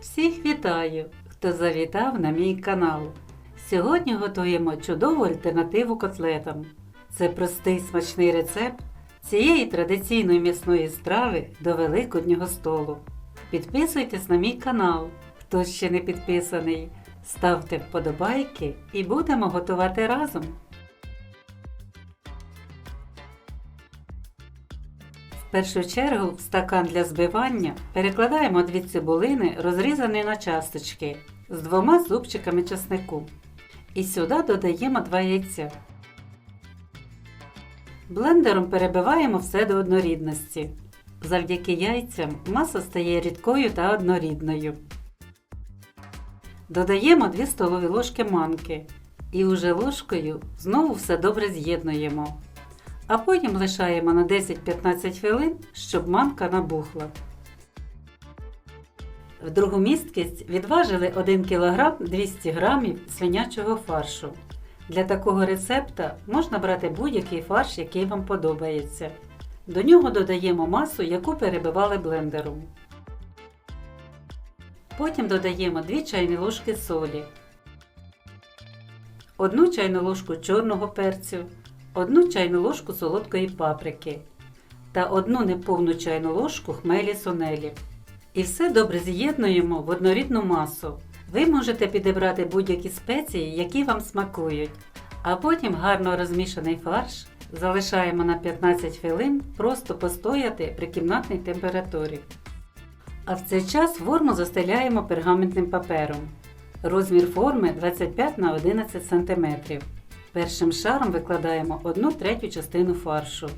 Всіх вітаю, хто завітав на мій канал. Сьогодні готуємо чудову альтернативу котлетам. Це простий смачний рецепт цієї традиційної м'ясної страви до великоднього столу. Підписуйтесь на мій канал, хто ще не підписаний. Ставте вподобайки і будемо готувати разом. В першу чергу в стакан для збивання перекладаємо дві цибулини, розрізані на часточки, з двома зубчиками часнику. І сюди додаємо два яйця. Блендером перебиваємо все до однорідності. Завдяки яйцям маса стає рідкою та однорідною. Додаємо 2 столові ложки манки і уже ложкою знову все добре з'єднуємо. А потім лишаємо на 10-15 хвилин, щоб манка набухла. В другу місткість відважили 1 кг 200 г свинячого фаршу. Для такого рецепта можна брати будь-який фарш, який вам подобається. До нього додаємо масу, яку перебивали блендером. Потім додаємо 2 чайні ложки солі, 1 чайну ложку чорного перцю, 1 чайну ложку солодкої паприки та 1 неповну чайну ложку хмелі сунелі. І все добре з'єднуємо в однорідну масу. Ви можете підібрати будь-які спеції, які вам смакують. А потім гарно розмішаний фарш залишаємо на 15 хвилин просто постояти при кімнатній температурі. А в цей час форму застеляємо пергаментним папером. Розмір форми 25 на 11 см. Першим шаром викладаємо 1 третю частину фаршу.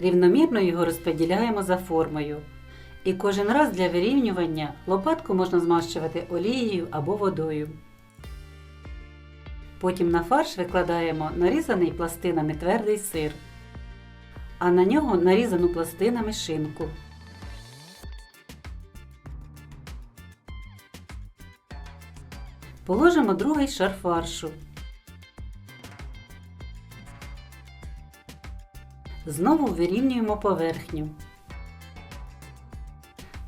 Рівномірно його розподіляємо за формою. І кожен раз для вирівнювання лопатку можна змащувати олією або водою. Потім на фарш викладаємо нарізаний пластинами твердий сир, а на нього нарізану пластинами шинку. Положимо другий шар фаршу. Знову вирівнюємо поверхню,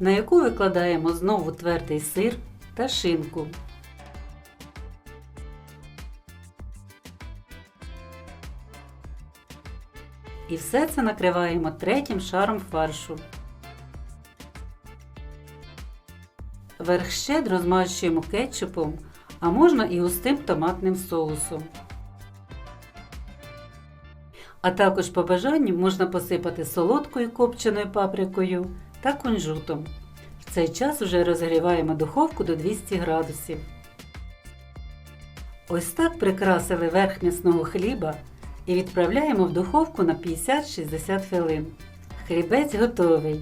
на яку викладаємо знову твердий сир та шинку. І все це накриваємо третім шаром фаршу. Верх щедро змащуємо кетчупом, а можна і густим томатним соусом. А також по бажанню можна посипати солодкою копченою паприкою та кунжутом. В цей час вже розгріваємо духовку до 200 градусів. Ось так прикрасили верх м'ясного хліба і відправляємо в духовку на 50-60 хвилин. Хлібець готовий.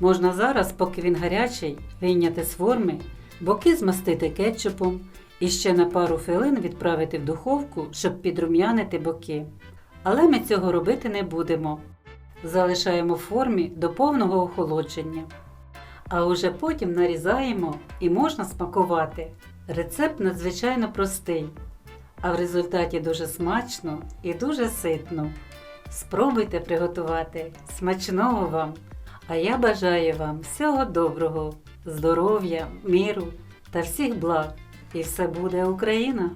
Можна зараз, поки він гарячий, вийняти з форми, боки змастити кетчупом і ще на пару хвилин відправити в духовку, щоб підрум'янити боки. Але ми цього робити не будемо. Залишаємо в формі до повного охолодження. А уже потім нарізаємо і можна смакувати. Рецепт надзвичайно простий, а в результаті дуже смачно і дуже ситно. Спробуйте приготувати. Смачного вам! А я бажаю вам всього доброго, здоров'я, миру та всіх благ. І все буде Україна!